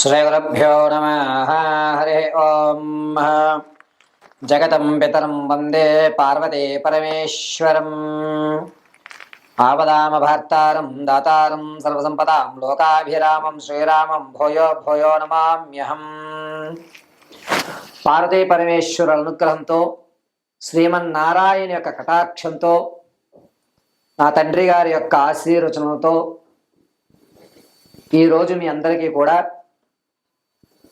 శ్రీగురుభ్యో నమ హరి ఓం. జగతం పితరం వందే పార్వతే పరమేశ్వరం. ఆపదామ భర్తారం దాతారం సర్వసంపదాం లోకాభిరామం శ్రీరామం భూయో భూయో నమామ్యహం. పార్వతీ పరమేశ్వరుల అనుగ్రహంతో శ్రీమన్నారాయణ యొక్క కటాక్షంతో నా తండ్రి గారి యొక్క ఆశీర్వచనంతో ఈరోజు మీ అందరికీ కూడా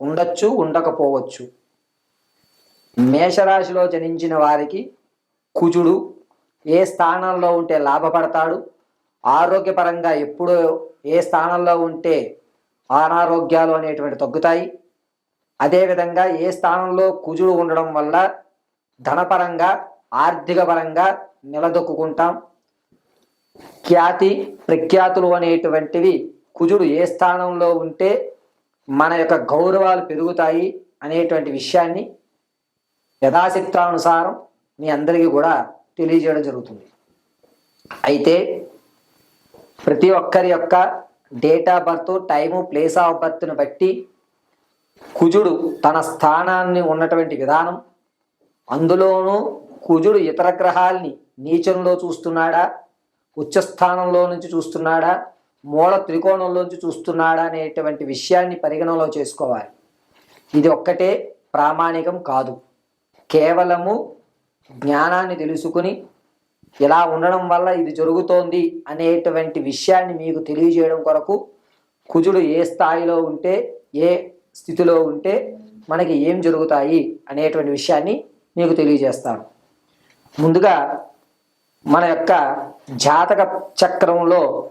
ఉండొచ్చు ఉండకపోవచ్చు. మేషరాశిలో జనించిన వారికి కుజుడు ఏ స్థానంలో ఉంటే లాభపడతాడు? ఆరోగ్యపరంగా ఎప్పుడు ఏ స్థానంలో ఉంటే అనారోగ్యాలు అనేటువంటి తగ్గుతాయి. అదేవిధంగా ఏ స్థానంలో కుజుడు ఉండడం వల్ల ధనపరంగా ఆర్థిక పరంగా నిలదొక్కుంటాం ఖ్యాతి ప్రఖ్యాతులు అనేటువంటివి కుజుడు ఏ స్థానంలో ఉంటే మన యొక్క గౌరవాలు పెరుగుతాయి అనేటువంటి విషయాన్ని యథాశక్తానుసారం మీ అందరికీ కూడా తెలియజేయడం జరుగుతుంది. అయితే ప్రతి ఒక్కరి యొక్క date of birth time place of బర్త్ను బట్టి కుజుడు తన స్థానాన్ని ఉన్నటువంటి విధానం అందులోనూ కుజుడు ఇతర గ్రహాల్ని నీచంలో చూస్తున్నాడా? ఉచ్చస్థానంలో నుంచి చూస్తున్నాడా? మూల త్రికోణంలోంచి చూస్తున్నాడా అనేటువంటి విషయాన్ని పరిగణనలో చేసుకోవాలి. ఇది ఒక్కటే ప్రామాణికం కాదు. కేవలము జ్ఞానాన్ని తెలుసుకుని ఇలా ఉండడం వల్ల ఇది జరుగుతోంది అనేటువంటి విషయాన్ని మీకు తెలియజేయడం కొరకు కుజుడు ఏ స్థాయిలో ఉంటే ఏ స్థితిలో ఉంటే మనకి ఏం జరుగుతాయి అనేటువంటి విషయాన్ని మీకు తెలియజేస్తాను. ముందుగా మన యొక్క జాతక చక్రంలో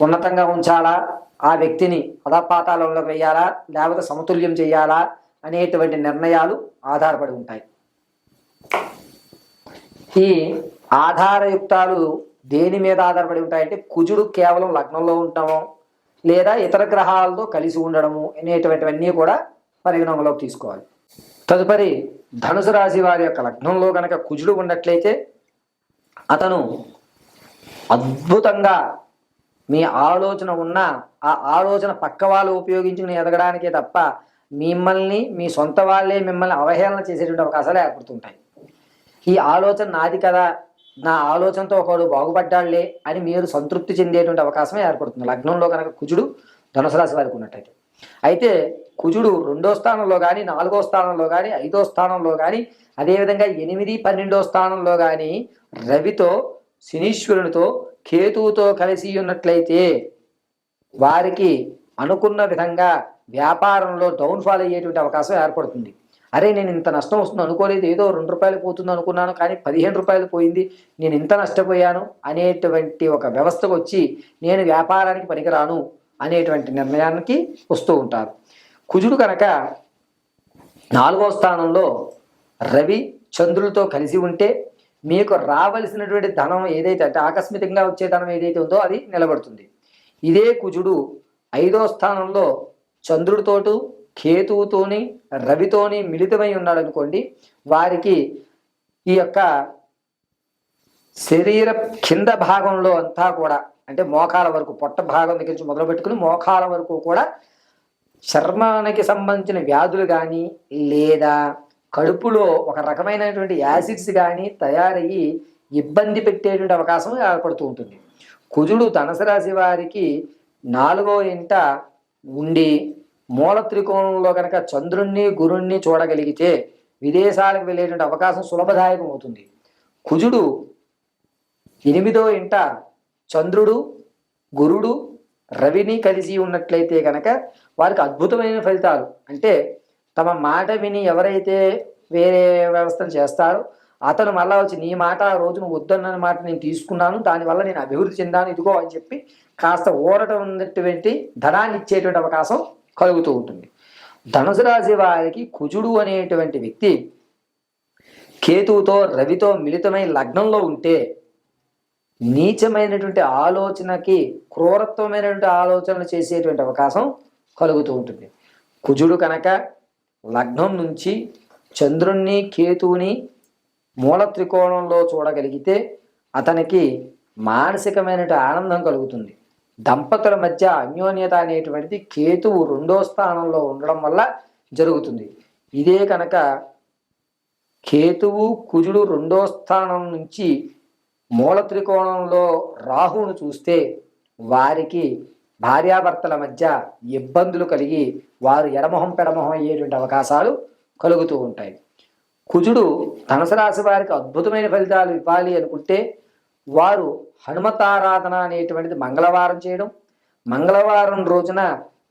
ఉన్నతంగా ఉంచాలా? ఆ వ్యక్తిని అధపాతాళంలో వేయాలా? లేకపోతే సమతుల్యం చేయాలా? అనేటువంటి నిర్ణయాలు ఆధారపడి ఉంటాయి. ఈ ఆధారయుక్తాలు దేని మీద ఆధారపడి ఉంటాయంటే కుజుడు కేవలం లగ్నంలో ఉండటము లేదా ఇతర గ్రహాలతో కలిసి ఉండడము అనేటువంటివన్నీ కూడా పరిగణంలోకి తీసుకోవాలి. తదుపరి ధనుసు రాశి వారి యొక్క లగ్నంలో కనుక కుజుడు ఉన్నట్లయితే అతను అద్భుతంగా మీ ఆలోచన ఉన్న ఆ ఆలోచన పక్క వాళ్ళు ఉపయోగించుకుని ఎదగడానికే తప్ప మిమ్మల్ని మీ సొంత వాళ్ళే మిమ్మల్ని అవహేళన చేసేటువంటి అవకాశాలు ఏర్పడుతుంటాయి. ఈ ఆలోచన నాది కదా నా ఆలోచనతో ఒకడు బాగుపడ్డాళ్ళే అని మీరు సంతృప్తి చెందేటువంటి అవకాశమే ఏర్పడుతుంది. లగ్నంలో కనుక కుజుడు ధనుసు రాశి వారికి ఉన్నట్టయితే. అయితే కుజుడు రెండో స్థానంలో కానీ నాలుగో స్థానంలో కానీ ఐదో స్థానంలో కానీ అదేవిధంగా ఎనిమిది పన్నెండో స్థానంలో కానీ రవితో శనీశ్వరునితో కేతువుతో కలిసి ఉన్నట్లయితే వారికి అనుకున్న విధంగా వ్యాపారంలో డౌన్ఫాల్ అయ్యేటువంటి అవకాశం ఏర్పడుతుంది. అరే నేను ఇంత నష్టం వస్తుంది అనుకోలేదు ఏదో రెండు రూపాయలు పోతుంది అనుకున్నాను కానీ పదిహేను రూపాయలు పోయింది నేను ఇంత నష్టపోయాను అనేటువంటి ఒక వ్యవస్థకు వచ్చి నేను వ్యాపారానికి పనికిరాను అనేటువంటి నిర్ణయానికి వస్తూ ఉంటారు. కుజుడు కనుక నాలుగో స్థానంలో రవి చంద్రులతో కలిసి ఉంటే మీకు రావలసినటువంటి ధనం ఏదైతే అంటే ఆకస్మికంగా వచ్చే ధనం ఏదైతే ఉందో అది నిలబడుతుంది. ఇదే కుజుడు ఐదో స్థానంలో చంద్రుడితోటు కేతువుతోని రవితోని మిళితమై ఉన్నాడు అనుకోండి వారికి ఈ యొక్క శరీర కింద భాగంలో అంతా కూడా అంటే మోకాల వరకు పొట్ట భాగం దగ్గర నుంచి మొదలు పెట్టుకుని మోకాల వరకు కూడా చర్మానికి సంబంధించిన వ్యాధులు కానీ లేదా కడుపులో ఒక రకమైనటువంటి యాసిడ్స్ కానీ తయారయ్యి ఇబ్బంది పెట్టేటువంటి అవకాశం ఏర్పడుతూ ఉంటుంది. కుజుడు ధనసరాశి రాశి వారికి నాలుగో ఇంట ఉండి మూల త్రికోణంలో కనుక చంద్రుణ్ణి గురుణ్ణి చూడగలిగితే విదేశాలకు వెళ్ళేటువంటి అవకాశం సులభదాయకం అవుతుంది. కుజుడు ఎనిమిదో ఇంట చంద్రుడు గురుడు రవిని కలిసి ఉన్నట్లయితే కనుక వారికి అద్భుతమైన ఫలితాలు. అంటే తమ మాట విని ఎవరైతే వేరే వ్యవస్థను చేస్తారో అతను మళ్ళా వచ్చి నీ మాట ఆ రోజు నువ్వు వద్దన్న మాట నేను తీసుకున్నాను దానివల్ల నేను అభివృద్ధి చెందాను ఇదిగో అని చెప్పి కాస్త ఊరట ఉన్నటువంటి ధనాన్ని ఇచ్చేటువంటి అవకాశం కలుగుతూ ఉంటుంది. ధనుసు రాశి వారికి కుజుడు అనేటువంటి వ్యక్తి కేతువుతో రవితో మిళితమై లగ్నంలో ఉంటే నీచమైనటువంటి ఆలోచనకి క్రూరత్వమైనటువంటి ఆలోచనలు చేసేటువంటి అవకాశం కలుగుతూ ఉంటుంది. కుజుడు కనుక లగ్నం నుంచి చంద్రుణ్ణి కేతువుని మూల త్రికోణంలో చూడగలిగితే అతనికి మానసికమైన ఆనందం కలుగుతుంది. దంపతుల మధ్య అన్యోన్యత అనేటువంటిది కేతువు రెండో స్థానంలో ఉండడం వల్ల జరుగుతుంది. ఇదే కనుక కేతువు కుజుడు రెండో స్థానం నుంచి మూల త్రికోణంలో రాహువును చూస్తే వారికి భార్యాభర్తల మధ్య ఇబ్బందులు కలిగి వారు ఎడమొహం పెడమొహం అయ్యేటువంటి అవకాశాలు కలుగుతూ ఉంటాయి. కుజుడు ధనుసు రాశి వారికి అద్భుతమైన ఫలితాలు ఇవ్వాలి అనుకుంటే వారు హనుమతారాధన అనేటువంటిది మంగళవారం చేయడం. మంగళవారం రోజున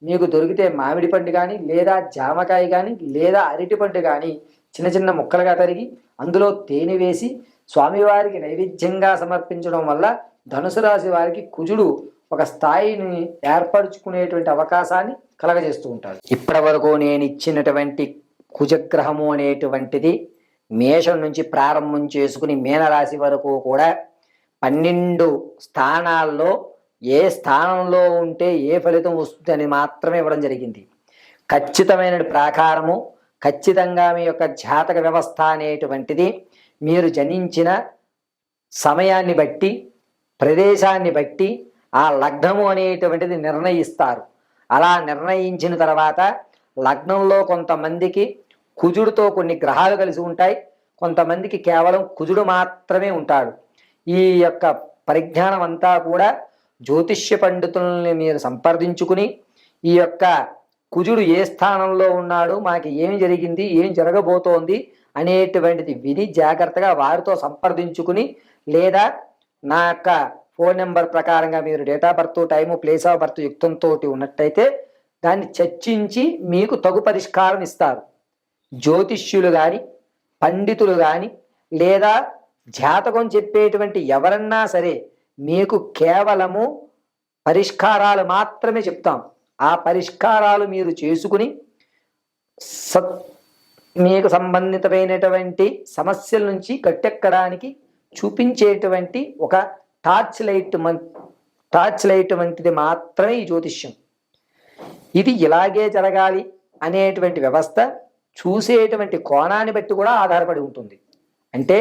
మీకు దొరికితే మామిడి పండు కానీ లేదా జామకాయ కానీ లేదా అరటి పండు కానీ చిన్న చిన్న ముక్కలుగా తరిగి అందులో తేనె వేసి స్వామివారికి నైవేద్యంగా సమర్పించడం వల్ల ధనుసు రాశి వారికి కుజుడు ఒక స్థాయిని ఏర్పరచుకునేటువంటి అవకాశాన్ని కలగజేస్తూ ఉంటాడు. ఇప్పటి వరకు నేను ఇచ్చినటువంటి కుజగ్రహము అనేటువంటిది మేషం నుంచి ప్రారంభం చేసుకుని మీనరాశి వరకు కూడా పన్నెండు స్థానాల్లో ఏ స్థానంలో ఉంటే ఏ ఫలితం వస్తుందని మాత్రమే ఇవ్వడం జరిగింది. ఖచ్చితమైన ప్రాకారము ఖచ్చితంగా మీ యొక్క జాతక వ్యవస్థ అనేటువంటిది మీరు జనించిన సమయాన్ని బట్టి ప్రదేశాన్ని బట్టి ఆ లగ్నము అనేటువంటిది నిర్ణయిస్తారు. అలా నిర్ణయించిన తర్వాత లగ్నంలో కొంతమందికి కుజుడితో కొన్ని గ్రహాలు కలిసి ఉంటాయి. కొంతమందికి కేవలం కుజుడు మాత్రమే ఉంటాడు. ఈ యొక్క పరిజ్ఞానం అంతా కూడా జ్యోతిష్య పండితుల్ని మీరు సంప్రదించుకుని ఈ యొక్క కుజుడు ఏ స్థానంలో ఉన్నాడు మాకు ఏమి జరిగింది ఏం జరగబోతోంది అనేటువంటిది విని జాగ్రత్తగా వారితో సంప్రదించుకుని లేదా నా యొక్క ఫోన్ నెంబర్ ప్రకారంగా మీరు date of birth time place of birth యుక్తంతో ఉన్నట్టయితే దాన్ని చర్చించి మీకు తగు పరిష్కారం ఇస్తారు. జ్యోతిష్యులు కానీ పండితులు కానీ లేదా జాతకం చెప్పేటువంటి ఎవరన్నా సరే మీకు కేవలము పరిష్కారాలు మాత్రమే చెప్తాం. ఆ పరిష్కారాలు మీరు చేసుకుని సత్ మీకు సంబంధితమైనటువంటి సమస్యల నుంచి గట్టెక్కడానికి చూపించేటువంటి ఒక టార్చ్ లైట్ మంత్ టార్చ్ లైట్ వంటిది మాత్రమే ఈ జ్యోతిష్యం. ఇది ఇలాగే జరగాలి అనేటువంటి వ్యవస్థ చూసేటువంటి కోణాన్ని బట్టి కూడా ఆధారపడి ఉంటుంది. అంటే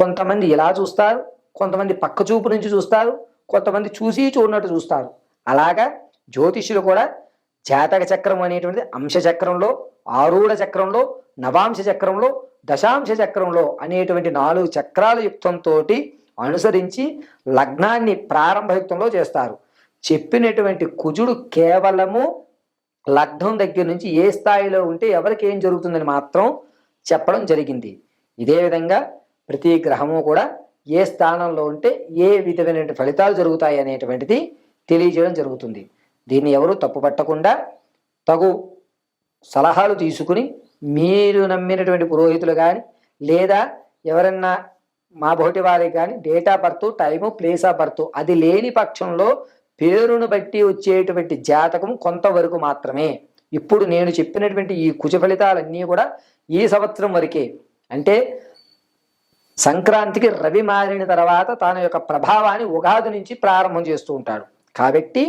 కొంతమంది ఇలా చూస్తారు కొంతమంది పక్క చూపు నుంచి చూస్తారు కొంతమంది చూసి చూడనట్టు చూస్తారు. అలాగా జ్యోతిష్యులు కూడా జాతక చక్రం అనేటువంటిది అంశ చక్రంలో ఆరూఢ చక్రంలో నవాంశ చక్రంలో దశాంశ చక్రంలో అనేటువంటి నాలుగు చక్రాల యుక్తంతో అనుసరించి లగ్నాన్ని ప్రారంభయుక్తంలో చేస్తారు. చెప్పినటువంటి కుజుడు కేవలము లగ్నం దగ్గర నుంచి ఏ స్థాయిలో ఉంటే ఎవరికి ఏం జరుగుతుందని మాత్రం చెప్పడం జరిగింది. ఇదే విధంగా ప్రతి గ్రహము కూడా ఏ స్థానంలో ఉంటే ఏ విధమైన ఫలితాలు జరుగుతాయి అనేటువంటిది తెలియజేయడం జరుగుతుంది. దీన్ని ఎవరు తప్పుపట్టకుండా తగు సలహాలు తీసుకుని మీరు నమ్మినటువంటి పురోహితులు కానీ లేదా ఎవరన్నా మా బోటి వారికి కానీ date of birth time place of birth అది లేని పక్షంలో పేరును బట్టి వచ్చేటువంటి జాతకం కొంతవరకు మాత్రమే. ఇప్పుడు నేను చెప్పినటువంటి ఈ కుజ ఫలితాలన్నీ కూడా ఈ సంవత్సరం వరకే. అంటే సంక్రాంతికి రవి మారిన తర్వాత తన యొక్క ప్రభావాన్ని ఉగాది నుంచి ప్రారంభం చేస్తూ ఉంటాడు. కాబట్టి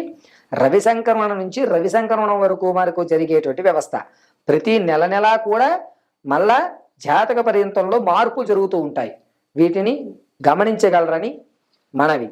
రవి సంక్రమణ నుంచి రవి సంక్రమణం వరకు మనకు జరిగేటువంటి వ్యవస్థ. ప్రతి నెల నెలా కూడా మళ్ళా జాతక పర్యంతంలో మార్పులు జరుగుతూ ఉంటాయి. వీటిని గమనించగలరని మనవి.